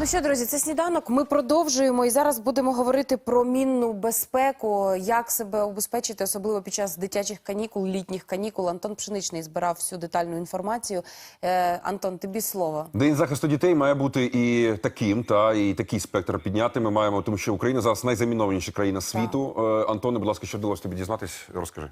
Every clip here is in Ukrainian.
Ну що, друзі, це сніданок. Ми продовжуємо і зараз будемо говорити про мінну безпеку, як себе убезпечити, особливо під час дитячих канікул, літніх канікул. Антон Пшеничний збирав всю детальну інформацію. Е, Антон, тобі слово. День захисту дітей має бути і таким, та і такий спектр підняти. Ми маємо, тому що Україна зараз найзамінованіша країна світу. Е, Антоне, будь ласка, що вдалося тобі дізнатись? Розкажи.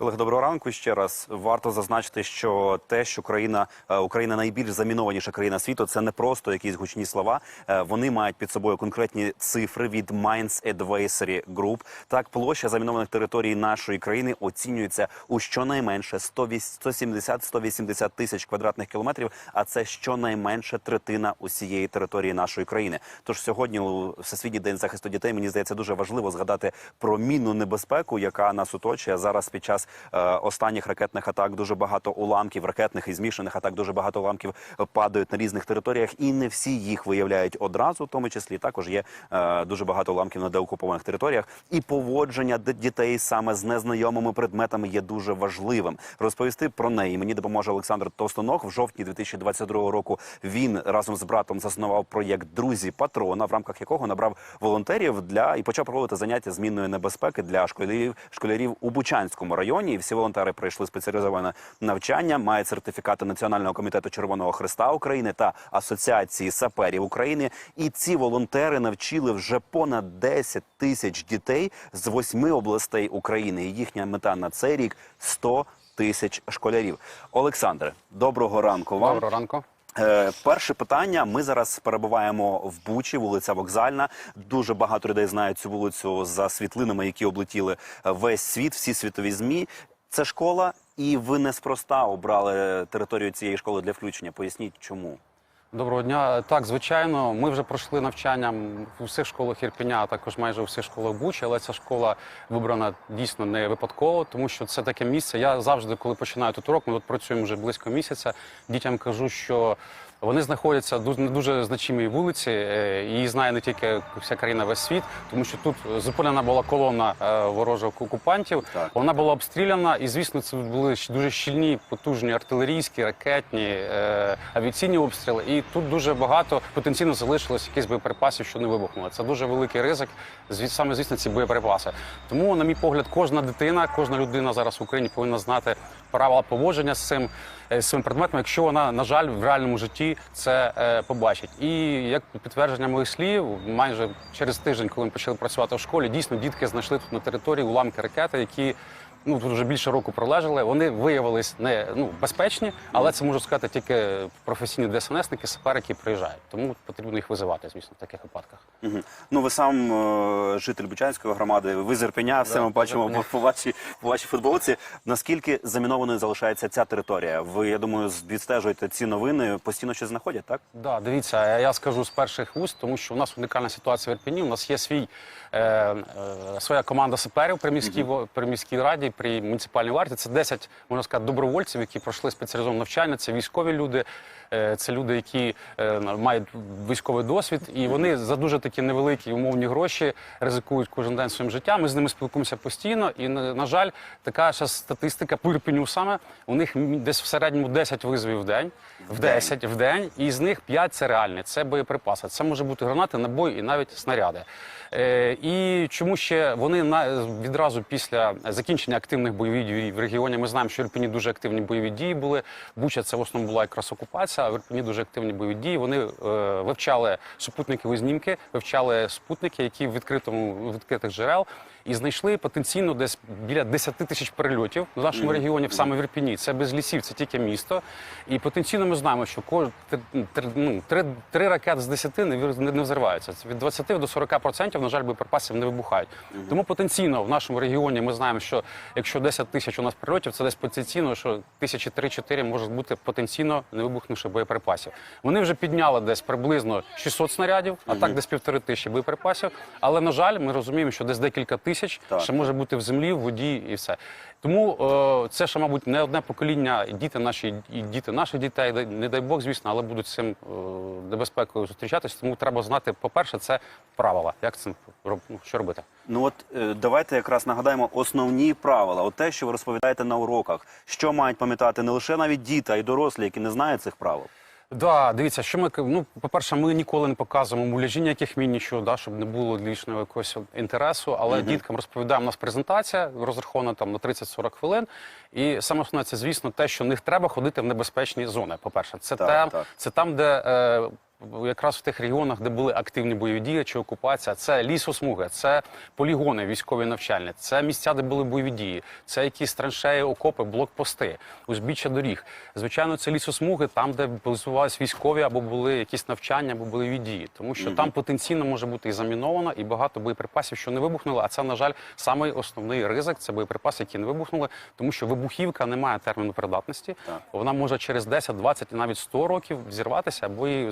Колеги, доброго ранку ще раз. Варто зазначити, що те, що країна е, Україна найбільш замінованіша країна світу, це не просто якісь гучні слова. Е, Вони мають під собою конкретні цифри від Mines Advisory Group. Так, площа замінованих територій нашої країни оцінюється у щонайменше 170-180 тисяч квадратних кілометрів. А це щонайменше третина усієї території нашої країни. Тож сьогодні у всесвітній день захисту дітей мені здається дуже важливо згадати про мінну небезпеку, яка нас оточує зараз під час останніх ракетних атак. Дуже багато уламків, ракетних і змішаних атак. Дуже багато уламків е, падають на різних територіях, і не всі їх виявляють одразу. В тому числі також є е, дуже багато уламків на деокупованих територіях. І поводження дітей саме з незнайомими предметами є дуже важливим. Розповісти про неї мені допоможе Олександр Товстонок. В жовтні 2022 року він разом з братом заснував проєкт Друзі патрона, в рамках якого набрав волонтерів для і почав проводити заняття змінної небезпеки для школярів школярів у Бучанському районі. І всі волонтери пройшли спеціалізоване навчання, мають сертифікати Національного комітету Червоного Христа України та Асоціації саперів України. І ці волонтери навчили вже понад 10 тисяч дітей з восьми областей України. І їхня мета на цей рік 100 тисяч школярів. Олександре, доброго ранку вам. Доброго ранку. Е, перше питання. Ми зараз перебуваємо в Бучі, вулиця Вокзальна. Дуже багато людей знають цю вулицю за світлинами, які облетіли е, весь світ, всі світові змі. Це школа, і ви неспроста обрали територію цієї школи для включення. Поясніть, чому. Доброго дня. Так, звичайно, ми вже пройшли навчання у всіх школах Ірпеня, а також майже у всіх школах Бучі, але ця школа вибрана дійсно не випадково, тому що це таке місце. Я завжди, коли починаю тут урок, ми тут працюємо вже близько місяця. Дітям кажу, що вони знаходяться дуже на дуже значимій вулиці. е, Її знає не тільки вся країна, весь світ, тому що тут зупинена була колона е, ворожих окупантів. Так. Вона була обстріляна, і звісно, це були дуже щільні, потужні артилерійські, ракетні, е, авіаційні обстріли. І тут дуже багато потенційно залишилось якихось боєприпасів, що не вибухнули. Це дуже великий ризик. саме звісно, ці боєприпаси. Тому, на мій погляд, кожна дитина, кожна людина зараз в Україні повинна знати правила поводження з цим з цим предметом, якщо вона, на жаль, в реальному житті це е, побачить. І як підтвердження моїх слів, майже через тиждень, коли ми почали працювати в школі, дійсно дітки знайшли тут на території уламки ракети, які ну тут вже більше року пролежали. Вони виявились не ну безпечні, але це можу сказати тільки професійні ДСНСники, сапери, які приїжджають. Тому потрібно їх визивати, звісно, в таких випадках. Мгм. Ну, ви сам е, житель Бучанської громади, ви з Ірпеня, все Да, ми бачимо по, по, вашій, по вашій футболці. Наскільки замінованою залишається ця територія? Ви, я думаю, відстежуєте ці новини, постійно щось знаходять, так? Да, дивіться, я скажу з перших вуст, тому що у нас унікальна ситуація в Ірпені. У нас є свій е, е, своя команда саперів при міській во- при міській раді, при муніципальній варті. Це 10, можна сказати, добровольців, які пройшли спеціалізоване навчання. Це військові люди, це люди, які е, мають військовий досвід, і вони за дуже такі невеликі умовні гроші ризикують кожен день своїм життям. Ми з ними спілкуємося постійно. І на, жаль, така ще статистика по Ірпеню саме. У них десь в середньому 10 визвів в день, в 10 в день, і з них 5 це реальні, це боєприпаси. Це може бути гранати, набої і навіть снаряди. Е, і чому ще вони на відразу після закінчення активних бойових дій в регіоні? Ми знаємо, що в Ірпені дуже активні бойові дії були. Буча це в основному була якраз окупація. А в дуже активні бойові дії. Вони е, вивчали супутникові знімки, вивчали спутники, які в відкритому в відкритих джерел. І знайшли потенційно десь біля 10 тисяч перельотів в нашому регіоні, саме в Ірпені. Це без лісів, це тільки місто. І потенційно ми знаємо, що кож... три, три, ну, три, три ракети з 10 не, не, не взриваються. Це від 20 до 40%, на жаль, боєприпасів не вибухають. Тому потенційно в нашому регіоні ми знаємо, що якщо 10 тисяч у нас прильотів, це десь потенційно, що тисячі 3-4 можуть бути потенційно не вибухнувши боєприпасів. Вони вже підняли десь приблизно 600 снарядів, а так десь півтори тисячі боєприпасів. Але на жаль, ми розуміємо, що десь декілька тисяч ще може бути в землі, в воді і все. Тому е, це ще, мабуть, не одне покоління, діти наші і діти наших дітей, не дай Бог, звісно, але будуть з цим е, небезпекою зустрічатися. Тому треба знати, по-перше, це правила. Як це роб- ну, що робити? Ну от е, давайте якраз нагадаємо основні правила. От те, що ви розповідаєте на уроках, що мають пам'ятати не лише навіть діти, а й дорослі, які не знають цих правил. Да, дивіться, що ми ну, по-перше, ми ніколи не показуємо муляжі ніяких мін, нічого, да, щоб не було лишнього якогось інтересу. Але діткам розповідаємо, у нас презентація розрахована там на 30-40 хвилин. І саме основне, це звісно те, що не треба ходити в небезпечні зони. По-перше, це Так, там, так. це там, де. Е, Якраз в тих регіонах, де були активні бойові дії чи окупація, це лісосмуги, це полігони військові навчальні, це місця, де були бойові дії, це якісь траншеї, окопи, блокпости, узбіччя доріг. Звичайно, це лісосмуги, там, де базувалися військові або були якісь навчання, або бойові дії, тому що там потенційно може бути і заміновано, і багато боєприпасів, що не вибухнули. А це, на жаль, самий основний ризик це боєприпаси, які не вибухнули, тому що вибухівка не має терміну придатності. Так. Вона може через 10, 20 і навіть 100 років взірватися або її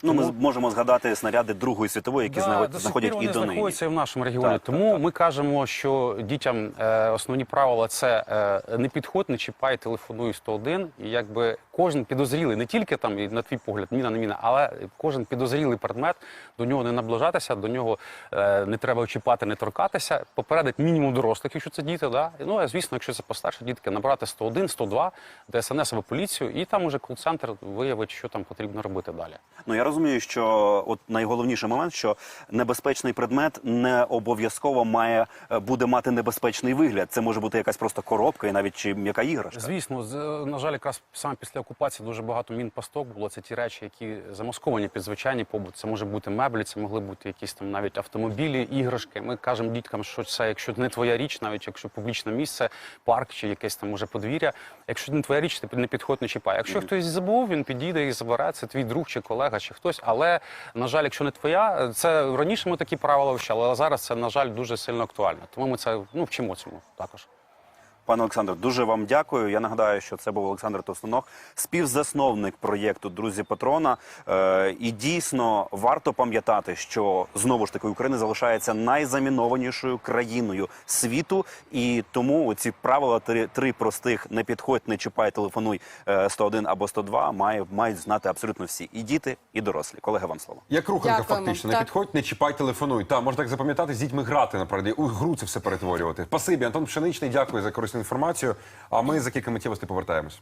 знешкодять. Ну, ми можемо згадати снаряди Другої світової, які Да, знаходять і до знаходяться і в нашому регіоні. Так, Тому так, так. ми кажемо, що дітям е, основні правила це е, не підходь, не чіпай, телефонуй 101. І якби кожен підозрілий, не тільки там і на твій погляд, міна не міна, але кожен підозрілий предмет до нього не наближатися, до нього е, не треба чіпати, не торкатися. Попередить мінімум дорослих, якщо це діти. Да? Ну а звісно, якщо це постарше дітки, набрати 101, 102, ДСНС або поліцію, і там уже кол-центр виявить, що там потрібно робити далі. Ну я розумію, що от найголовніший момент, що небезпечний предмет не обов'язково має е, буде мати небезпечний вигляд. Це може бути якась просто коробка і навіть чи м'яка іграшка. Звісно, з- на жаль, якраз саме після окупації дуже багато мінпасток було. Це ті речі, які замасковані під звичайний побут. Це може бути меблі, це могли бути якісь там навіть автомобілі, іграшки. Ми кажемо діткам, що це, якщо не твоя річ, навіть якщо публічне місце, парк чи якесь там може подвір'я. Якщо не твоя річ, ти не підходь, не чіпай. Якщо хтось забув, він підійде і забере. Це твій друг чи колега, чи хтось. Але на жаль, якщо не твоя, це раніше ми такі правила вивчали, але зараз це на жаль дуже сильно актуально. Тому ми це ну вчимо цьому також. Пане Олександр, дуже вам дякую. Я нагадаю, що це був Олександр Товстоног, співзасновник проєкту Друзі Патрона. Е, і дійсно варто пам'ятати, що знову ж таки Україна залишається найзамінованішою країною світу, і тому ці правила три, три простих не підходь, не чіпай, телефонуй е, 101 або 102 має, мають знати абсолютно всі і діти, і дорослі. Колеги, вам слово. Як руханка, Дякуємо. фактично. Не Так. підходь, не чіпай, телефонуй. Та, можна так запам'ятати, з дітьми грати насправді. У гру це все перетворювати. Спасибі, Антон Пшеничний, дякую за корисну інформацію. А ми за кілька миттєвостей повертаємось.